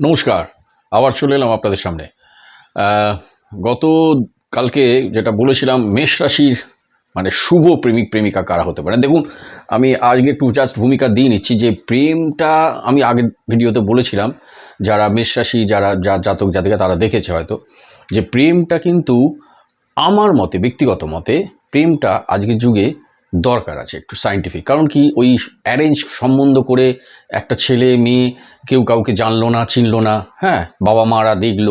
নমস্কার, আবার চলে এলাম আপনাদের সামনে। গত কালকে যেটা বলেছিলাম, মেষ রাশির মানে শুভ প্রেমিক, প্রেমিকা কারা হতে পারে? দেখুন, আমি আজকে একটু জাস্ট ভূমিকা দিয়ে নিচ্ছি যে প্রেমটা আমি আগের ভিডিওতে বলেছিলাম, যারা মেষ রাশি, যারা যা জাতক, জাতিকা, তারা দেখেছে হয়তো, যে প্রেমটা কিন্তু আমার মতে, ব্যক্তিগত মতে, প্রেমটা আজকের যুগে দরকার আছে, একটু সাইন্টিফিক কারণ কি, ওই অ্যারেঞ্জ সম্বন্ধ করে একটা ছেলে, মেয়ে কেউ কাউকে জানলো না, চিনলো না হ্যাঁ বাবা মারা দেখল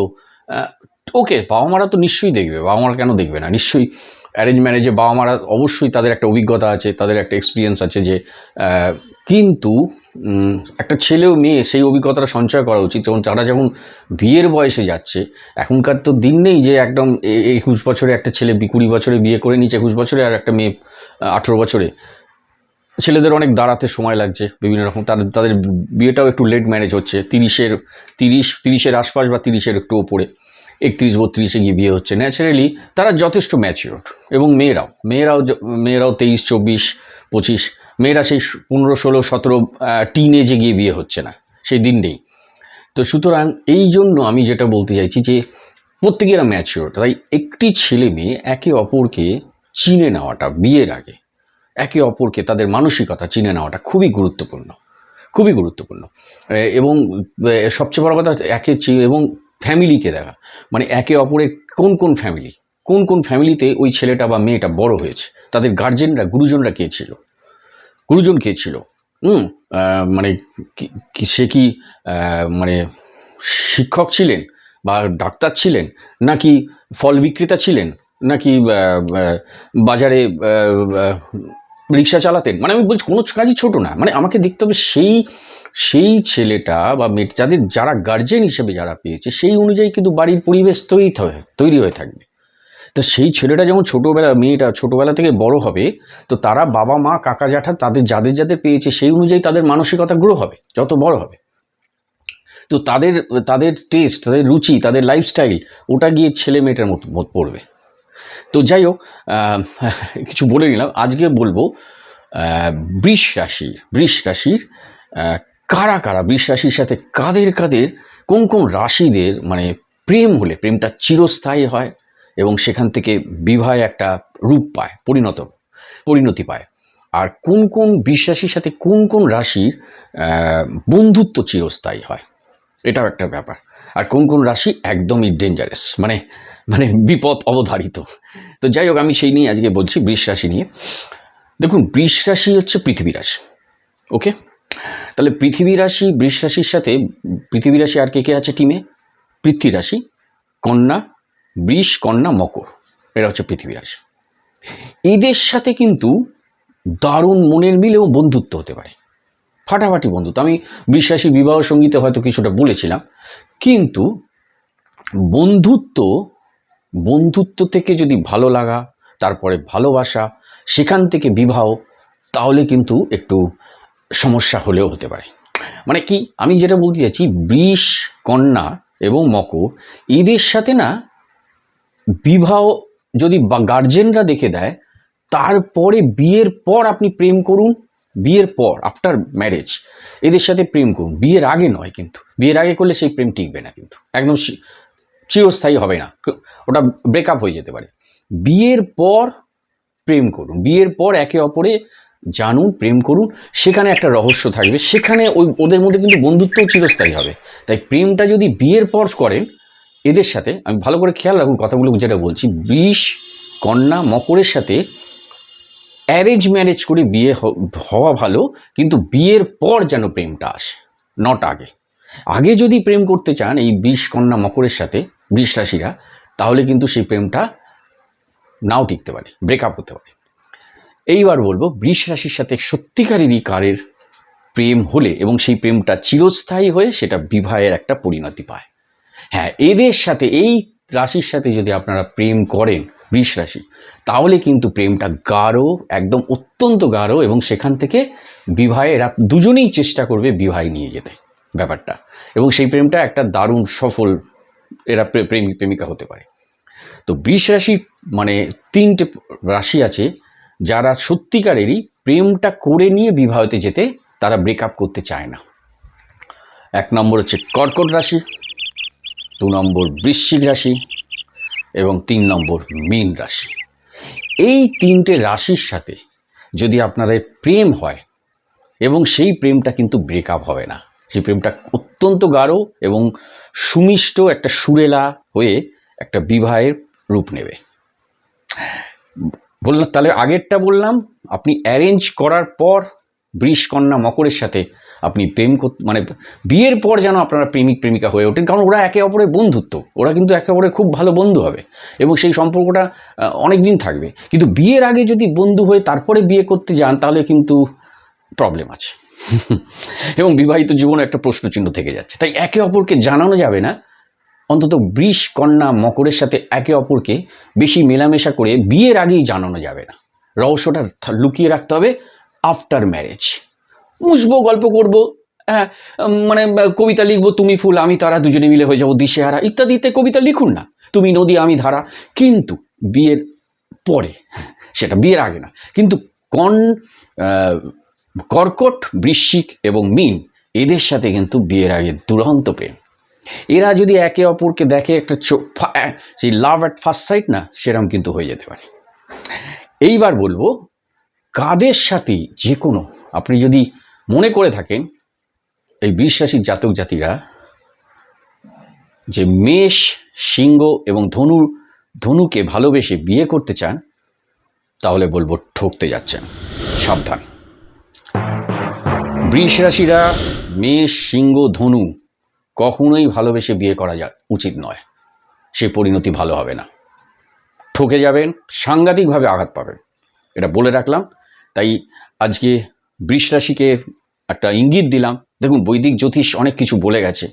ওকে বাবা মারা তো নিশ্চয়ই দেখবে, বাবা মারা কেন দেখবে না? নিশ্চয়ই অ্যারেঞ্জ ম্যারেজে বাবা মারা অবশ্যই তাদের একটা অভিজ্ঞতা আছে, তাদের একটা এক্সপিরিয়েন্স আছে যে কিন্তু একটা ছেলেও মেয়ে সেই অভিজ্ঞতাটা সঞ্চয় করা উচিত। এবং তারা যখন বিয়ের বয়সে যাচ্ছে, এখনকার তো দিন নেই যে একদম একুশ বছরে একটা ছেলে, কুড়ি বছরে বিয়ে করে নিচ্ছে একুশ বছরে আর একটা মেয়ে আঠেরো বছরে। ছেলেদের অনেক দাঁড়াতে সময় লাগছে বিভিন্ন রকম। তাদের তাদের বিয়েটাও একটু লেট ম্যারেজ হচ্ছে। তিরিশের, তিরিশ, তিরিশের আশপাশ বা তিরিশের একটু ওপরে। একত্রিশ, বত্রিশে গিয়ে বিয়ে হচ্ছে। ন্যাচারালি তারা যথেষ্ট ম্যাচিওর এবং মেয়েরাও। মেয়েরাও মেয়েরাও তেইশ, চব্বিশ, পঁচিশ। মেয়েরা সেই পনেরো, ষোলো, সতেরো টিন এজে গিয়ে বিয়ে হচ্ছে না। সেই দিন নেই তো সুতরাং এই জন্য আমি যেটা বলতে চাইছি যে, প্রত্যেকেরা ম্যাচিওর তাই একটি ছেলে মেয়ে একে অপরকে চিনে নেওয়াটা, বিয়ের আগে। একে অপরকে তাদের মানসিকতা চিনে নেওয়াটা খুবই গুরুত্বপূর্ণ খুবই গুরুত্বপূর্ণ। এবং সবচেয়ে বড় কথা একে এবং ফ্যামিলিকে দেখা। মানে একে অপরের কোন কোন ফ্যামিলি? কোন কোন ফ্যামিলিতে ওই ছেলেটা বা মেয়েটা বড় হয়েছে? তাদের গার্জেনরা গুরুজনরা কে ছিল? গুরুজন কে ছিল? হুম মানে সে কি মানে শিক্ষক ছিলেন বা ডাক্তার ছিলেন নাকি ফল বিক্রেতা ছিলেন? নাকি বাজারে রিক্সা চালাতেন? মানে আমি বলছি, কোনো কাজই ছোটো না। মানে আমাকে দেখতে হবে সেই সেই ছেলেটা বা মেয়ে যাদের যারা গার্জেন হিসেবে যারা পেয়েছে, সেই অনুযায়ী কিন্তু বাড়ির পরিবেশ তৈরি তৈরি হয়ে থাকবে। তো সেই ছেলেটা যেমন ছোটোবেলা, মেয়েটা ছোটোবেলা থেকে বড় হবে, তো তারা বাবা, মা, কাকা, জ্যাঠা, তাদের যাদের যাদের পেয়েছে, সেই অনুযায়ী তাদের মানসিকতা গ্রো হবে, যত বড় হবে। তো তাদের তাদের টেস্ট তাদের রুচি, তাদের লাইফস্টাইল ওটা গিয়ে ছেলে মেয়েটার মত পড়বে। তো যাই হোক কিছু বলে নিলাম। আজকে বলব বৃষ রাশি, বৃষ রাশির কারা কারা, বৃষ রাশির সাথে কাদের কাদের, কোন কোন রাশিদের মানে প্রেম হলে, প্রেমটা চিরস্থায়ী হয় এবং সেখান থেকে বিবাহে একটা রূপ পায়, পরিণত, পরিণতি পায়। আর কোন কোন বিশ্বাসীর সাথে কোন কোন রাশির বন্ধুত্ব চিরস্থায়ী হয়, এটাও একটা ব্যাপার। আর কোন কোন রাশি একদমই ডেঞ্জারাস মানে মানে বিপদ অবধারিত। তো যাই হোক, আমি সেই নিয়ে আজকে বলছি বৃষ রাশি নিয়ে। দেখুন, বৃষ রাশি হচ্ছে পৃথিবী রাশি, ওকে? তাহলে পৃথিবী রাশি, বৃষ রাশির সাথে পৃথিবী রাশি আর কে কে আছে টিমে? পৃথ্বী রাশি, কন্যা, বৃষ, কন্যা, মকর, এরা হচ্ছে পৃথিবী রাশি। এদের সাথে কিন্তু দারুণ মনের মিল এবং বন্ধুত্ব হতে পারে। ফাটাফাটি বন্ধুত্ব। আমি বিশ্বাসী বিবাহ সঙ্গীতে হয়তো কিছুটা বলেছিলাম, কিন্তু বন্ধুত্ব বন্ধুত্ব থেকে যদি ভালো লাগা, তারপরে ভালোবাসা, সেখান থেকে বিবাহ, তাহলে কিন্তু একটু সমস্যা হলেও হতে পারে। মানে কি? আমি যেটা বলতে চাইছি, বৃষ, কন্যা এবং মকর, এদের সাথে না বিবাহ যদি বা গার্জেনরা দেখে দেয়, তারপরে বিয়ের পর আপনি প্রেম করুন, বিয়ের পর আফটার ম্যারেজ এদের সাথে প্রেম করুন। বিয়ের আগে নয় কিন্তু, বিয়ের আগে করলে সেই প্রেম টিকবে না কিন্তু। একদম চিরস্থায়ী হবে না। ওটা ব্রেকআপ হয়ে যেতে পারে। বিয়ের পর প্রেম করুন। বিয়ের পর একে অপরে জানুন, প্রেম করুন। সেখানে একটা রহস্য থাকবে। সেখানে ওই, ওদের মধ্যে কিন্তু বন্ধুত্ব চিরস্থায়ী হবে। তাই প্রেমটা যদি বিয়ের পর করেন, এদের সাথে, আমি ভালো করে খেয়াল রাখুন কথাগুলো যেটা বলছি, বিষ, কন্যা, মকরের সাথে অ্যারেঞ্জ ম্যারেজ করে বিয়ে হওয়া ভালো, কিন্তু বিয়ের পর যেন প্রেমটা আসে নট আগে। আগে যদি প্রেম করতে চান এই বিষ কন্যা মকরের সাথে, বৃষ রাশিরা, তাহলে কিন্তু সেই প্রেমটা নাও টিকতে পারে ব্রেকআপ হতে পারে। এইবার বলব, বৃষ রাশির সাথে সত্যিকারেরই কারের প্রেম হলে এবং সেই প্রেমটা চিরস্থায়ী হয়ে সেটা বিবাহের একটা পরিণতি পায়। হ্যাঁ এদের সাথে, এই রাশির সাথে যদি আপনারা প্রেম করেন, বৃষ রাশি, তাহলে কিন্তু প্রেমটা গাঢ়, একদম অত্যন্ত গাঢ় এবং সেখান থেকে বিবাহে এরা দুজনেই চেষ্টা করবে বিবাহে নিয়ে যেতে। ব্যাপারটা। এবং সেই প্রেমটা একটা দারুণ সফল এরা প্রে- প্রেমিক প্রেমিকা হতে পারে। তো বৃষ রাশি মানে তিনটে রাশি আছে যারা সত্যিকারেরই প্রেমটা করে নিয়ে বিবাহতে যেতে তারা ব্রেকআপ করতে চায় না। এক নম্বর হচ্ছে কর্কট রাশি, দু নম্বর বৃশ্চিক রাশি এবং তিন নম্বর মীন রাশি। এই তিনটে রাশির সাথে যদি আপনাদের প্রেম হয় এবং সেই প্রেমটা কিন্তু ব্রেকআপ হবে না। সেই প্রেমটা অত্যন্ত গাঢ় এবং সুমিষ্ট একটা সুরেলা হয়ে একটা বিবাহের রূপ নেবে। বললাম তাহলে আগেরটা বললাম, আপনি অ্যারেঞ্জ করার পর বৃষ কন্যা মকরের সাথে আপনি প্রেম মানে বিয়ের পর যেন আপনারা প্রেমিক, প্রেমিকা হয়ে ওঠেন, কারণ ওরা একে অপরের বন্ধুত্ব, ওরা কিন্তু একে অপরের খুব ভালো বন্ধু হবে এবং সেই সম্পর্কটা অনেক দিন থাকবে। কিন্তু বিয়ের আগে যদি বন্ধু হয়ে তারপরে বিয়ে করতে যান, তাহলে কিন্তু প্রবলেম আছে। এবং বিবাহিত জীবনে একটা প্রশ্নচিহ্ন থেকে যাচ্ছে। তাই একে অপরকে জানানো যাবে না। অন্তত বৃষ, কন্যা, মকরের সাথে একে অপরকে বেশি মেলামেশা করে বিয়ের আগেই জানানো যাবে না। রহস্যটা লুকিয়ে রাখতে হবে আফটার ম্যারেজ মুসবো গল্প করব হ্যাঁ মানে কবিতা লিখব, তুমি ফুল, আমি তারা দুজনে মিলে হয়ে যাব দিশেহারা ইত্যাদিতে কবিতা লিখুন না। তুমি নদী, আমি ধারা। কিন্তু বিয়ের পরে, সেটা বিয়ের আগে না, কিন্তু কন কর্কট, বৃশ্চিক এবং মিন, এদের সাথে কিন্তু বিয়ের আগে দুরন্ত প্রেম। এরা যদি একে অপরকে দেখে একটা চোখ সেই লাভ অ্যাট ফার্স্ট সাইট না সেরকম কিন্তু হয়ে যেতে পারে। এইবার বলব, কাদের সাথে যে কোনো আপনি যদি মনে করে থাকেন, এই বিশ্বাসী জাতক জাতিরা, যে মেষ, সিংহ এবং ধনু ধনুকে ভালোবেসে বিয়ে করতে চান, তাহলে বলব ঠকতে যাচ্ছেন। সাবধান। বৃষ রাশিরা মেষ, সিংহ, ধনু কখনোই ভালোবেসে বিয়ে করা যা উচিত নয়। সে পরিণতি ভালো হবে না। ঠকে যাবেন, সাংঘাতিকভাবে আঘাত পাবেন। এটা বলে রাখলাম। তাই আজকে বৃষ রাশিকে একটা ইঙ্গিত দিলাম। দেখুন, বৈদিক জ্যোতিষ অনেক কিছু বলে গেছে।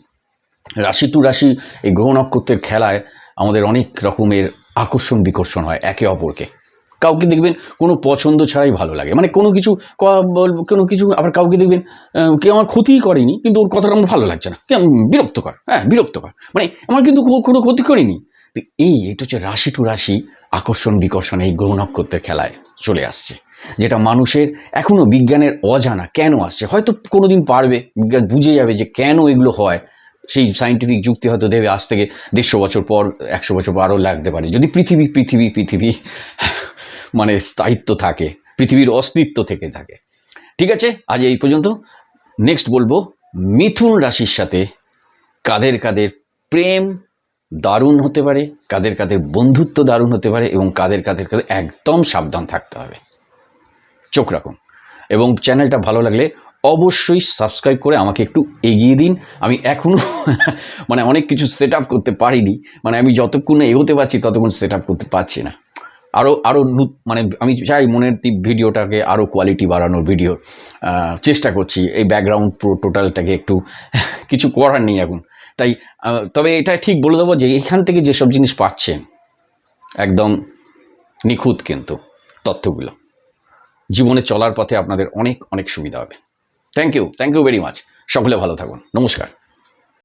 রাশি টু রাশি এই গ্রহ নক্ষত্রের খেলায় আমাদের অনেক রকমের আকর্ষণ বিকর্ষণ হয় একে অপরকে। কাউকে দেখবেন কোনো পছন্দ ছাড়াই ভালো লাগে। মানে কোনো কিছু কোনো কিছু আবার কাউকে দেখবেন কেউ আমার ক্ষতিই করেনি, কিন্তু ওর কথাটা আমার ভালো লাগছে না। বিরক্তকর হ্যাঁ বিরক্তকর মানে আমার কিন্তু কোনো ক্ষতি করেনি। এই, এটা হচ্ছে রাশি টু রাশি আকর্ষণ বিকর্ষণ এই গ্রহ নক্ষত্রের খেলায় চলে আসছে, যেটা মানুষের এখনও বিজ্ঞানের অজানা কেন আসছে। হয়তো কোনো দিন পারবে, বিজ্ঞান বুঝে যাবে যে কেন এগুলো হয়। সেই সাইন্টিফিক যুক্তি হয়তো দেবে আজ থেকে দেড়শো বছর পর, একশো বছর পর আরও লাগতে পারে। যদি পৃথিবী পৃথিবী পৃথিবী মানে স্থায়িত্ব থাকে, পৃথিবীর অস্তিত্ব থেকে থাকে। ঠিক আছে? আজ এই পর্যন্ত। নেক্সট বলব, মিথুন রাশির সাথে কাদের কাদের প্রেম দারুণ হতে পারে, কাদের কাদের বন্ধুত্ব দারুণ হতে পারে এবং কাদের কাদের কাদের একদম সাবধান থাকতে হবে। চোখ রাখুন এবং চ্যানেলটা ভালো লাগলে অবশ্যই সাবস্ক্রাইব করে আমাকে একটু এগিয়ে দিন। আমি এখনও মানে অনেক কিছু সেট করতে পারিনি। মানে আমি যতক্ষণ এগোতে পারছি, ততক্ষণ সেট করতে পারছি না। আরও আরও মানে আমি চাই মনের তীব ভিডিওটাকে আরও কোয়ালিটি বাড়ানোর ভিডিও চেষ্টা করছি। এই ব্যাকগ্রাউন্ড পুরো টোটালটাকে একটু কিছু করার নেই এখন। তাই তবে এটা ঠিক বলে দেবো যে এখান থেকে যেসব জিনিস পাচ্ছেন একদম নিখুঁত কিন্তু তথ্যগুলো। জীবনে চলার পথে আপনাদের অনেক অনেক সুবিধা হবে। Thank you thank you very much সকলে ভালো থাকুন। নমস্কার।